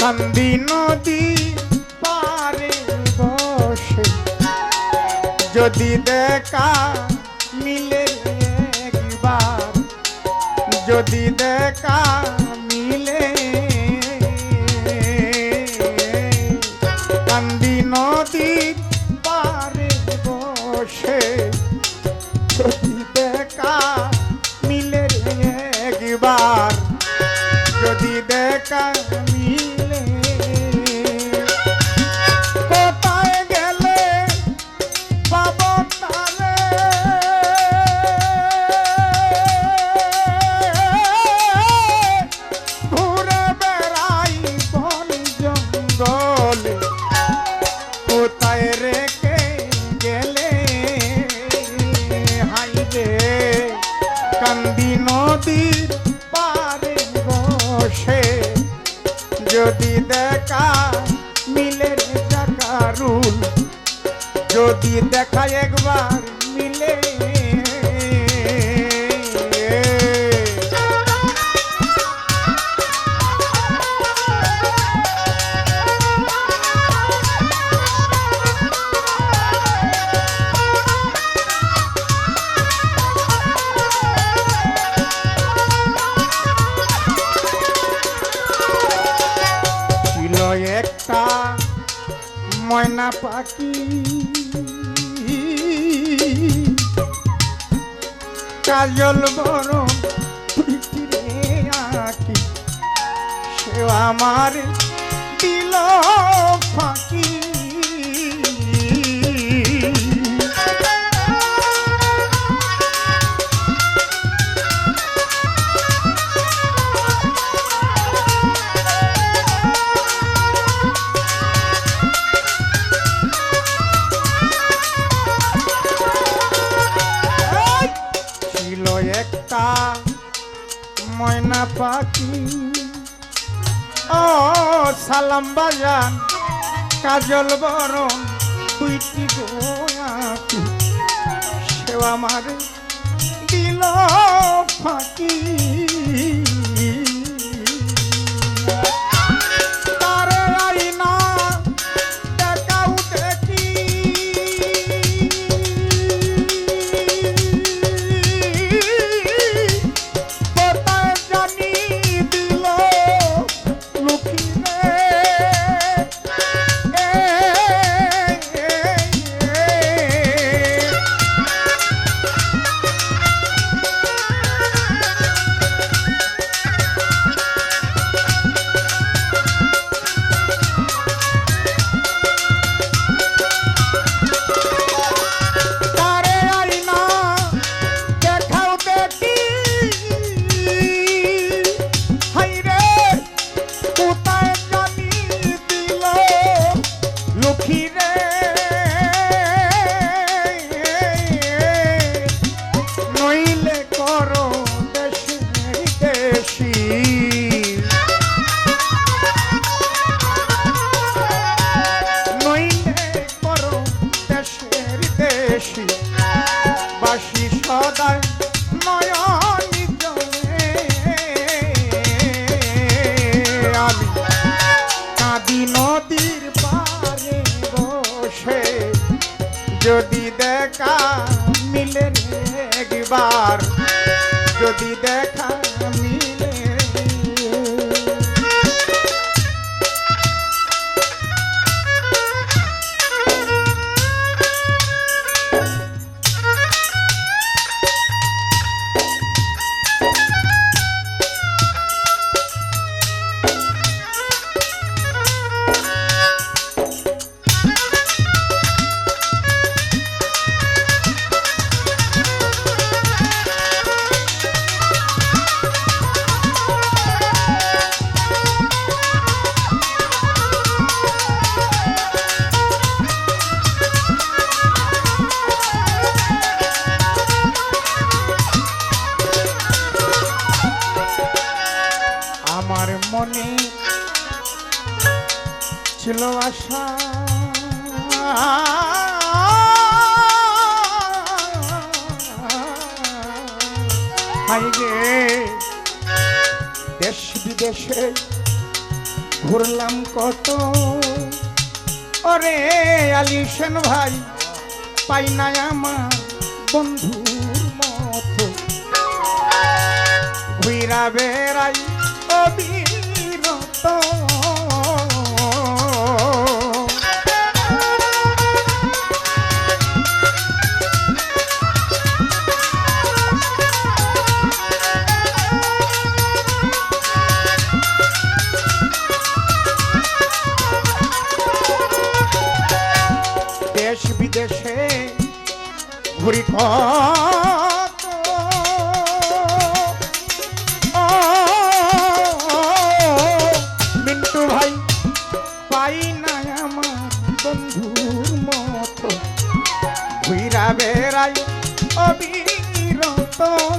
কান্দি নদী পারে বসে। যদি দেখা মিলে একবার যদি দেখা মিলে কান্দি নদীর রে যদি দেখা একবার। পাখি কাজল বড় পিঠিরে আঁকি সে আমার দিল ফাঁকি। সালাম বাজান কাজল বরণ তুইটি গোয়াকি সেবা আমার দিল ফাঁকি। যদি দেখা মিলে একবার যদি দেখা মনে ছিল আশা। দেশ বিদেশে ঘুরলাম কত। ওরে আলিশন ভাই, পাই না আমার বন্ধুর মতো। ঘুইরা বেড়াই অবিরত দেশ বিদেশে ঘুরি কত Bye.